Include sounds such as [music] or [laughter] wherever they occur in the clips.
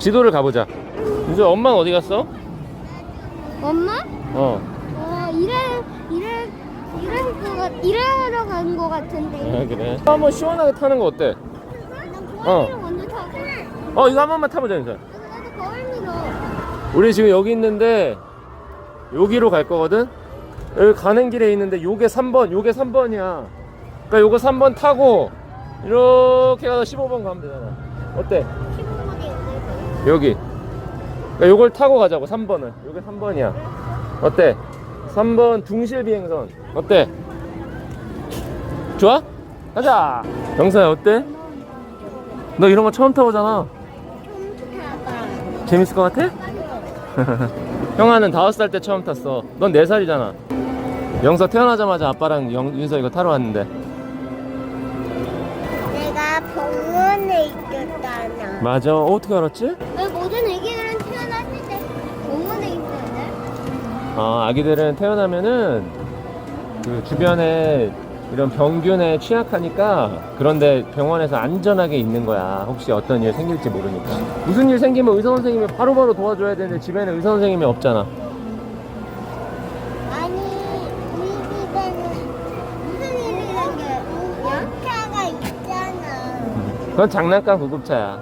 지도를 가보자. 이제 엄마는 어디 갔어? 엄마? 어. 어, 일해, 일할 것 같, 일하러 간것 같은데. 아, 그래. 한번 시원하게 타는 거 어때? 난 거울을 먼저 타고. 어, 이거 한 번만 타보자, 인사. 나도 거울 밀어. 우리 지금 여기 있는데 여기로 갈 거거든? 여기 가는 길에 있는데 요게 3번, 요게 3번이야. 그러니까 요거 3번 타고 이렇게 가서 15번 가면 되잖아. 어때? 15분이 여기. 그러니까 요걸 타고 가자고 3번을. 요게 3번이야. 어때? 3번 둥실 비행선. 어때? 좋아? 가자. 영사야 어때? 너 이런 거 처음 타보잖아. 재밌을 것 같아? [laughs] 형아는 다섯 살때 처음 탔어. 넌네 살이잖아. 영서 태어나자마자 아빠랑 영, 윤서 이거 타러 왔는데. 맞아. 어, 어떻게 알았지? 왜 모든 애기들은 태어났을 때 병원에 있는데? 아, 아기들은 태어나면은 그 주변에 이런 병균에 취약하니까 그런데 병원에서 안전하게 있는 거야. 혹시 어떤 일 생길지 모르니까. 무슨 일 생기면 의사 선생님이 바로바로 도와줘야 되는데 집에는 의사 선생님이 없잖아. 아니, 우리 집에는 무슨 일이 생겨? 약차가 있잖아. 그건 장난감 구급차야.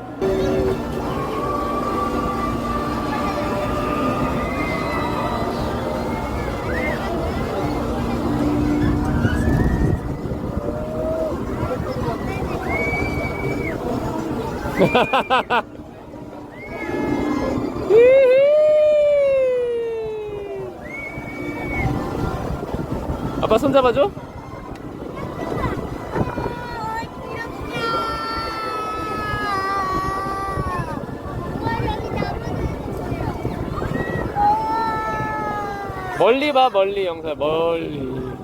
[laughs] 아빠 손 잡아줘? 멀리 봐 멀리 영사 멀리.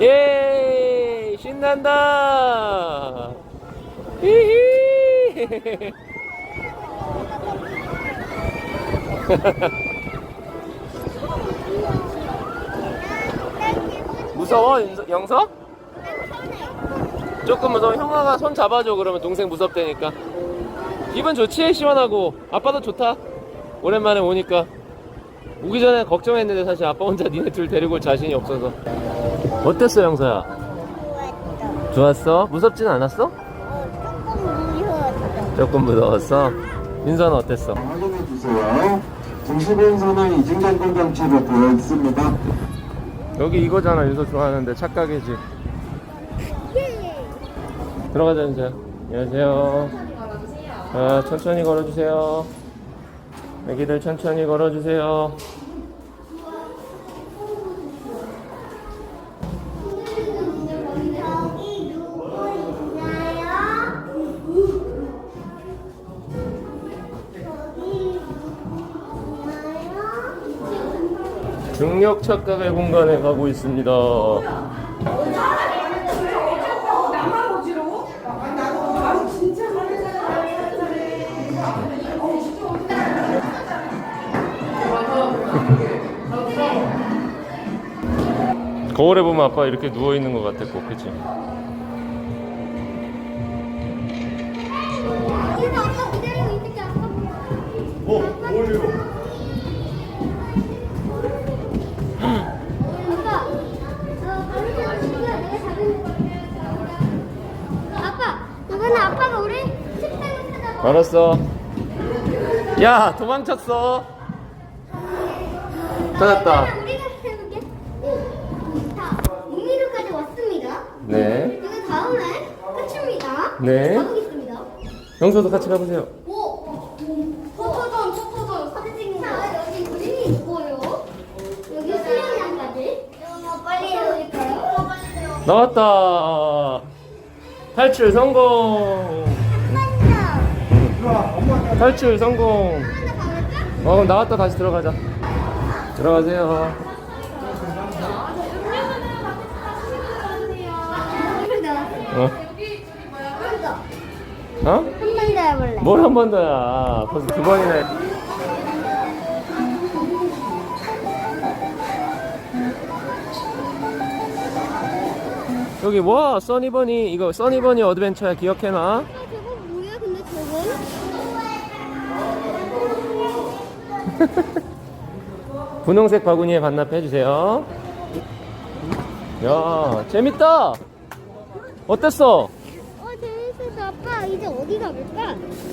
예 신난다. 히히. [laughs] 무서워 영서? 조금 무서워 형아가 손 잡아줘. 그러면 동생 무섭다니까. 기분 좋지? 시원하고. 아빠도 좋다. 오랜만에 오니까. 오기 전에 걱정했는데 사실 아빠 혼자 니네 둘 데리고 올 자신이 없어서. 어땠어 영서야? 좋았어? 무섭진 않았어? 조금 무서웠어? 윤서는 어땠어? 확인해 주세요. 중시변선은 이중전 건장치로 되어 있습니다. 여기 이거잖아. 윤서 좋아하는데 착각이지 들어가자 윤서야 안녕하세요. 자 천천히 걸어주세요. 애기들 천천히 걸어주세요? 중력 착각의 공간에 가고 있습니다 거울에 보면 아빠 이렇게 누워 있는 것꼭 그치? 알았어. 야 도망쳤어. 찾았다. 우리가 해볼게. 자, 묵미루까지 왔습니다. 네 이거 다음에 끝입니다. 네. 가보겠습니다. 형서도 같이 가보세요 오, 포토존, 포토존 사진 찍는 거. 자, 여기 그림이 있고요. 여기 수영장까지. 어, 빨리 해볼까요? 나왔다 탈출 성공 탈출 성공 어 그럼 나왔다 다시 들어가자 들어가세요 어? 어? 한 번 더 해볼래. 뭘 한 번 더야 벌써 두 번이나 했- 여기 와 써니버니 이거 써니버니 어드벤처야 기억해놔 아, 저건 뭐야 근데 저건? 분홍색 바구니에 반납해 주세요 야 재밌다 어땠어?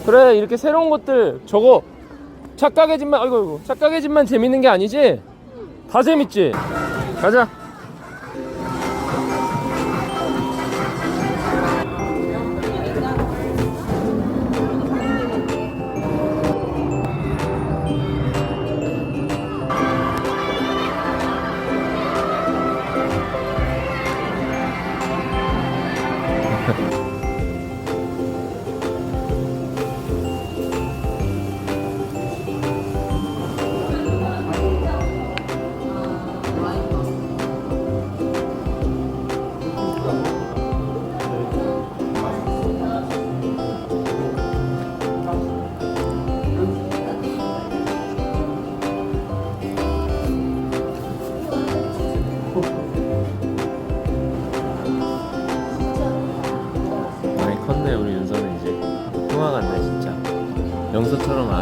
그래 이렇게 새로운 것들 저거 착각의 집만 아이고 아이고 착각의 집만 재밌는 게 아니지? 다 재밌지? 가자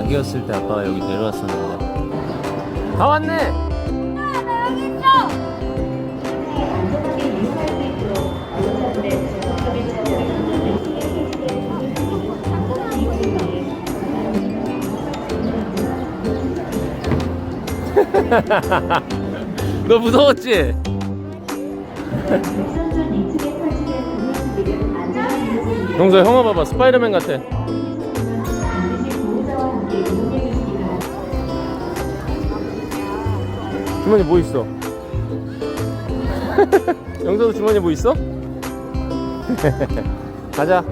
아기였을 때 아빠가 여기 데려왔었는데. 다 왔네! 나 여기 있어 너 무서웠지? [laughs] 영서 형아 봐봐 스파이더맨 같아 주머니 뭐 있어? [laughs] 영서도 주머니 뭐 있어? [laughs] 가자